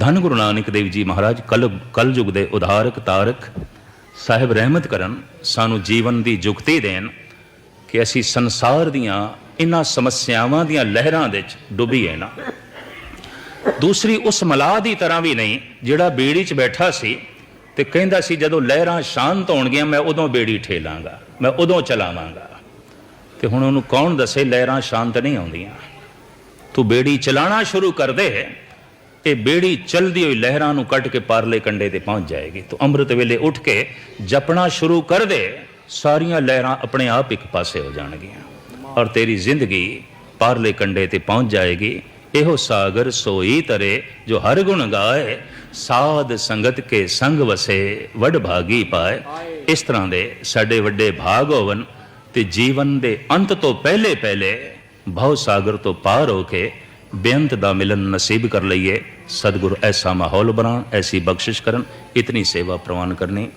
ਧੰਨ ਗੁਰੂ ਨਾਨਕ ਦੇਵ ਜੀ ਮਹਾਰਾਜ, ਕਲ, ਕਲਯੁਗ ਦੇ ਉਧਾਰਕ ਤਾਰਕ ਸਾਹਿਬ ਰਹਿਮਤ ਕਰਨ, ਸਾਨੂੰ ਜੀਵਨ ਦੀ ਜੁਗਤੀ ਦੇਣ ਕਿ ਅਸੀਂ ਸੰਸਾਰ ਦੀਆਂ ਇਹਨਾਂ ਸਮੱਸਿਆਵਾਂ ਦੀਆਂ ਲਹਿਰਾਂ ਦੇ ਵਿੱਚ ਡੁੱਬੀਏ ਨਾ। ਦੂਸਰੀ, ਉਸ ਮਲਾਹ ਦੀ ਤਰ੍ਹਾਂ ਵੀ ਨਹੀਂ, ਜਿਹੜਾ ਬੇੜੀ 'ਚ ਬੈਠਾ ਸੀ ਤੇ ਕਹਿੰਦਾ ਸੀ, ਜਦੋਂ ਲਹਿਰਾਂ ਸ਼ਾਂਤ ਹੋਣਗੀਆਂ, ਮੈਂ ਉਦੋਂ ਬੇੜੀ ਠੇਲਾਂਗਾ, ਮੈਂ ਉਦੋਂ ਚਲਾਵਾਂਗਾ। ਤੇ ਹੁਣ ਉਹਨੂੰ ਕੌਣ ਦੱਸੇ, ਲਹਿਰਾਂ ਸ਼ਾਂਤ ਨਹੀਂ ਆਉਂਦੀਆਂ। ਤੂੰ ਬੇੜੀ ਚਲਾਣਾ ਸ਼ੁਰੂ ਕਰ ਦੇ। ਇਹ ਬੇੜੀ ਚਲਦੀ ਹੋਈ ਲਹਿਰਾਂ ਨੂੰ ਕੱਟ ਕੇ ਪਾਰਲੇ ਕੰਡੇ ਤੇ ਪਹੁੰਚ ਜਾਏਗੀ। ਤੂੰ ਅੰਮ੍ਰਿਤ ਵੇਲੇ ਉੱਠ ਕੇ ਜਪਣਾ ਸ਼ੁਰੂ ਕਰ ਦੇ, ਸਾਰੀਆਂ ਲਹਿਰਾਂ ਆਪਣੇ ਆਪ ਇੱਕ ਪਾਸੇ ਹੋ ਜਾਣਗੀਆਂ ਔਰ ਤੇਰੀ ਜ਼ਿੰਦਗੀ ਪਾਰਲੇ ਕੰਡੇ ਤੇ ਪਹੁੰਚ ਜਾਏਗੀ। ਇਹੋ ਸਾਗਰ ਸੋਈ ਤਰੇ, ਜੋ ਹਰ ਗੁਣ ਗਾਏ, ਸਾਧ ਸੰਗਤ ਕੇ ਸੰਗ ਵਸੇ, ਵਡ ਭਾਗੀ ਪਾਏ। ਇਸ ਤਰ੍ਹਾਂ ਦੇ ਸਾਡੇ ਵੱਡੇ ਭਾਗ ਹੋਵਨ ਤੇ ਜੀਵਨ ਦੇ ਅੰਤ ਤੋਂ ਪਹਿਲੇ ਪਹਿਲੇ ਭਵ ਸਾਗਰ ਤੋਂ ਪਾਰ ਹੋ ਕੇ ਬੇਅੰਤ ਦਾ ਮਿਲਨ ਨਸੀਬ ਕਰ ਲਈਏ। ਸਤਿਗੁਰ ਐਸਾ ਮਾਹੌਲ ਬਣਾਉਣ, ਐਸੀ ਬਖਸ਼ਿਸ਼ ਕਰਨ, ਇਤਨੀ ਸੇਵਾ ਪ੍ਰਵਾਨ ਕਰਨੀ।